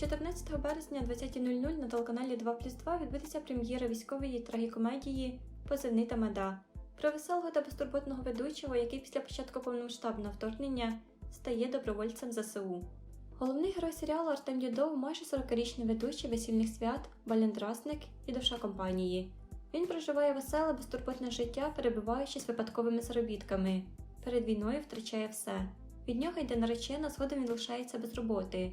14 березня 20.00 на телеканалі 2 плюс 2 відбудеться прем'єра військової трагікомедії Позивний Тамада про веселого та безтурботного ведучого, який після початку повномасштабного вторгнення стає добровольцем ЗСУ. Головний герой серіалу Артем Дюдов майже 40-річний ведучий весільних свят, баляндрасник і душа компанії. Він проживає веселе, безтурботне життя, перебуваючи з випадковими заробітками. Перед війною втрачає все. Від нього йде наречена, згодом він лишається без роботи.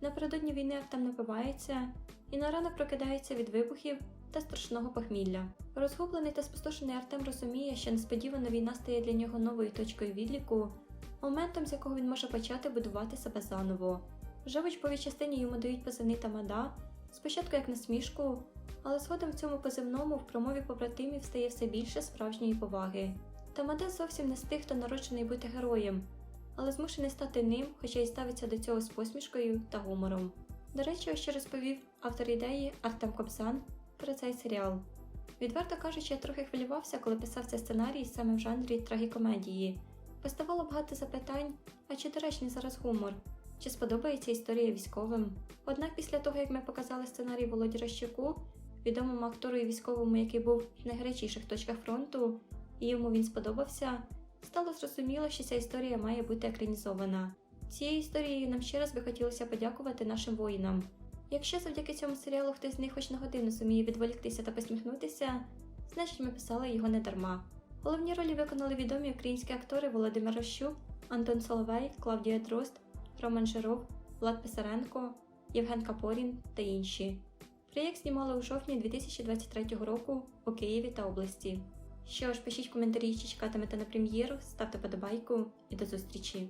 Напередодні війни Артем напивається і на ранок прокидається від вибухів та страшного похмілля. Розгублений та спустошений Артем розуміє, що несподівано війна стає для нього новою точкою відліку, моментом, з якого він може почати будувати себе заново. Вже в учбовій частині йому дають позивний тамада, спочатку як насмішку, але згодом в цьому позивному в промові побратимів стає все більше справжньої поваги. Тамада зовсім не з тих, хто народжений бути героєм, але змушений стати ним, хоча й ставиться до цього з посмішкою та гумором. До речі, що розповів автор ідеї Артем Кобзан про цей серіал. Відверто кажучи, я трохи хвилювався, коли писав цей сценарій саме в жанрі трагікомедії. Поставало багато запитань, а чи доречний зараз гумор, чи сподобається історія військовим. Однак після того, як ми показали сценарій Володі Рощуку, відомому актору і військовому, який був в найгарячіших точках фронту, і йому він сподобався, стало зрозуміло, що ця історія має бути екранізована. Цією історією нам ще раз би хотілося подякувати нашим воїнам. Якщо завдяки цьому серіалу хтось з них хоч на годину суміє відволіктися та посміхнутися, значить ми писали його не дарма. Головні ролі виконали відомі українські актори Володимир Рощук, Антон Соловей, Клавдія Дрозд, Роман Жиров, Влад Писаренко, Євген Капорін та інші. Проєкт знімали у жовтні 2023 року у Києві та області. Що ж, пишіть коментарі, чи чекатимете на прем'єру, ставте подобайку і до зустрічі!